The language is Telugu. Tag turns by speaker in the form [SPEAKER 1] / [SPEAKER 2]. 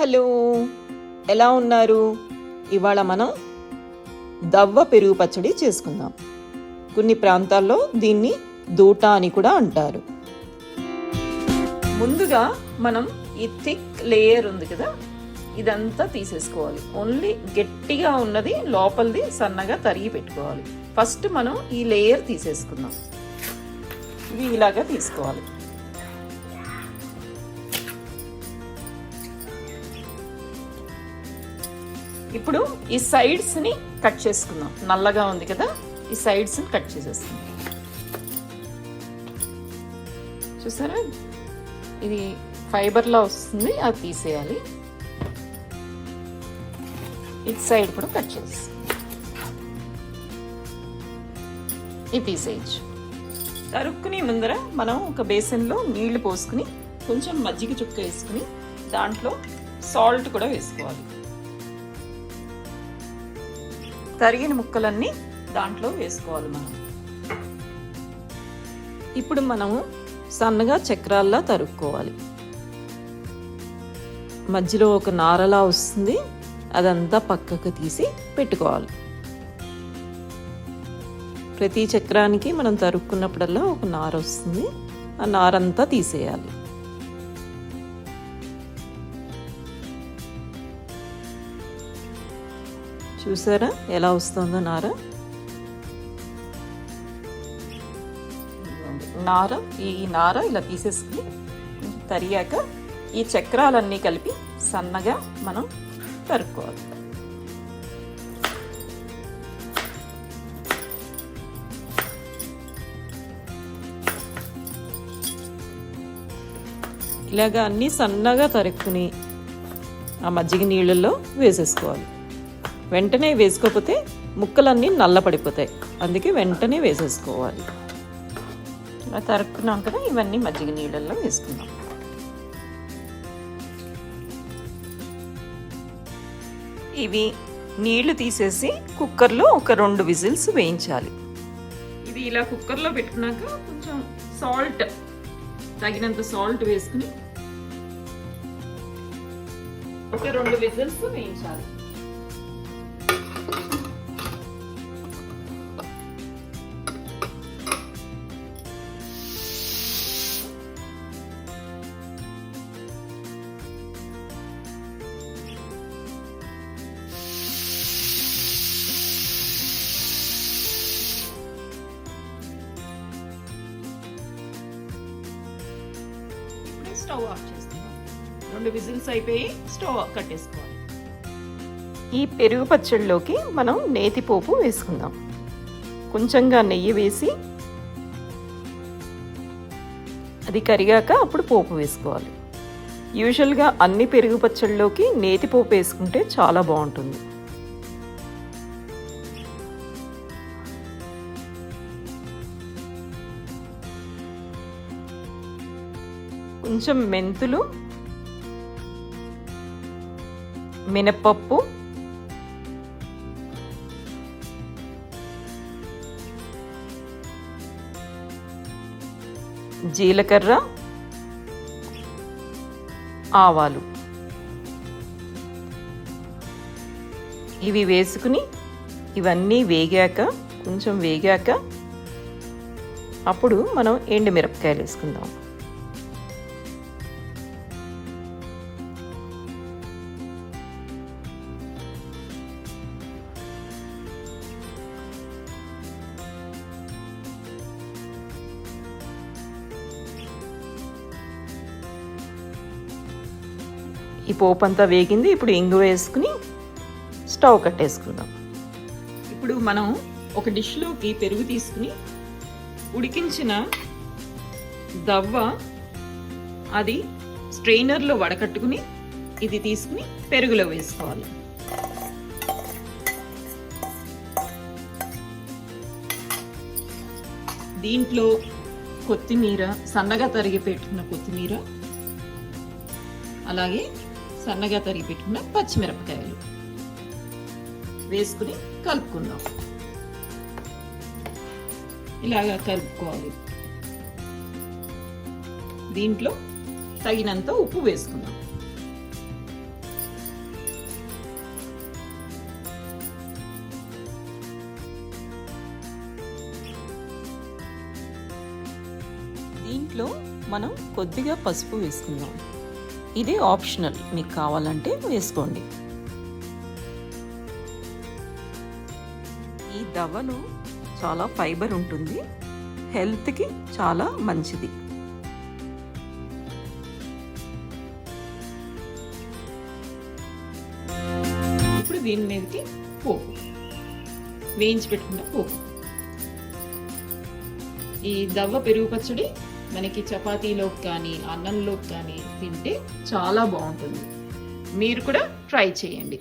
[SPEAKER 1] హలో ఎలా ఉన్నారు? ఇవాళ మనం దవ్వ పెరుగు పచ్చడి చేసుకుందాం. కొన్ని ప్రాంతాల్లో దీన్ని దూట అని కూడా అంటారు. ముందుగా మనం ఈ థిక్ లేయర్ ఉంది కదా ఇదంతా తీసేసుకోవాలి. ఓన్లీ గట్టిగా ఉన్నది లోపలిది సన్నగా తరిగి పెట్టుకోవాలి. ఫస్ట్ మనం ఈ లేయర్ తీసేసుకుందాం. ఇవి ఇలాగా తీసుకోవాలి. ఇప్పుడు ఈ సైడ్స్ని కట్ చేసుకుందాం. నల్లగా ఉంది కదా ఈ సైడ్స్ని కట్ చేసేస్తున్నాం చూసారా? ఇది ఫైబర్లా వస్తుంది అది తీసేయాలి. ఇటు సైడ్ కూడా కట్ చేసి ఇది తీసేయచ్చు. తరుక్కుని ముందర మనం ఒక బేసన్లో నీళ్ళు పోసుకుని కొంచెం మజ్జిగ చుక్క వేసుకుని దాంట్లో సాల్ట్ కూడా వేసుకోవాలి. తరిగిన ముక్కలన్నీ దాంట్లో వేసుకోవాలి మనం. ఇప్పుడు మనము సన్నగా చక్రాల్లా తరుక్కోవాలి. మధ్యలో ఒక నారలా వస్తుంది. అదంతా పక్కకు తీసి పెట్టుకోవాలి. ప్రతి చక్రానికి మనం తరుక్కున్నప్పుడల్లా ఒక నార వస్తుంది. ఆ నారంతా తీసేయాలి. చూసారా? ఎలా వస్తుందో నార నార ఈ నార ఇలా తీసేసుకుని తరిగాక ఈ చక్రాలన్నీ కలిపి సన్నగా మనం తరుక్కోవాలి. ఇలాగ అన్నీ సన్నగా తరుక్కుని ఆ మజ్జిగ నీళ్ళల్లో వేసేసుకోవాలి. వెంటనే వేసుకోకపోతే ముక్కలన్నీ నల్లపడిపోతాయి. అందుకే వెంటనే వేసేసుకోవాలి. ఇలా తరుక్కున్నాం కదా ఇవన్నీ మజ్జిగ నీళ్ళల్లో వేసుకున్నాం ఇవి నీళ్ళు తీసేసి కుక్కర్లో ఒక రెండు విజిల్స్ వేయించాలి. ఇది ఇలా కుక్కర్లో పెట్టుకున్నాక కొంచెం సాల్ట్ తగినంత సాల్ట్ వేసుకుని ఒక రెండు విజిల్స్ వేయించాలి. స్టవ్ ఆఫ్ చేస్తున్నాం రెండు విజిల్స్ అయిపోయి స్టవ్ కట్టేసుకోవాలి. ఈ పెరుగు పచ్చడిలోకి మనం నేతి పోపు వేసుకుందాం. కొంచెంగా నెయ్యి వేసి అది కరిగాక అప్పుడు పోపు వేసుకోవాలి. యూజువల్గా అన్ని పెరుగు పచ్చళ్ళలోకి నేతి పోపు వేసుకుంటే చాలా బాగుంటుంది. కొంచెం మెంతులు మినపప్పు జీలకర్ర ఆవాలు. ఇవి వేసుకుని ఇవన్నీ వేగాక కొంచెం వేగాక అప్పుడు మనం ఎండు మిరపకాయలు వేసుకుందాం. ఈ పోపు అంతా వేగింది. ఇప్పుడు ఇంగు వేసుకుని స్టవ్ కట్టేసుకుందాం. ఇప్పుడు మనం ఒక డిష్లోకి పెరుగు తీసుకుని ఉడికించిన దవ్వ అది స్ట్రెయినర్లో వడకట్టుకుని ఇది తీసుకుని పెరుగులో వేసుకోవాలి. దీంట్లో కొత్తిమీర సన్నగా తరిగి పెట్టుకున్న కొత్తిమీర అలాగే సన్నగా తరిగి పెట్టుకున్న పచ్చిమిరపకాయలు. వేసుకుని కలుపుకుందాం. ఇలాగా కలుపుకోవాలి. దీంట్లో తగినంత ఉప్పు వేసుకుందాం. దీంట్లో మనం కొద్దిగా పసుపు వేసుకుందాం. ఇది ఆప్షనల్. మీకు కావాలంటే వేసుకోండి. ఈ దవ్వలో చాలా ఫైబర్ ఉంటుంది. హెల్త్కి చాలా మంచిది. ఇప్పుడు దీని మీదకి పోపు. వేయించి పెట్టుకున్న పోపు. ఈ దవ్వ పెరుగు పచ్చడి మనకి చపాతీలోకి కానీ అన్నంలోకి కానీ తింటే చాలా బాగుంటుంది. మీరు కూడా ట్రై చేయండి.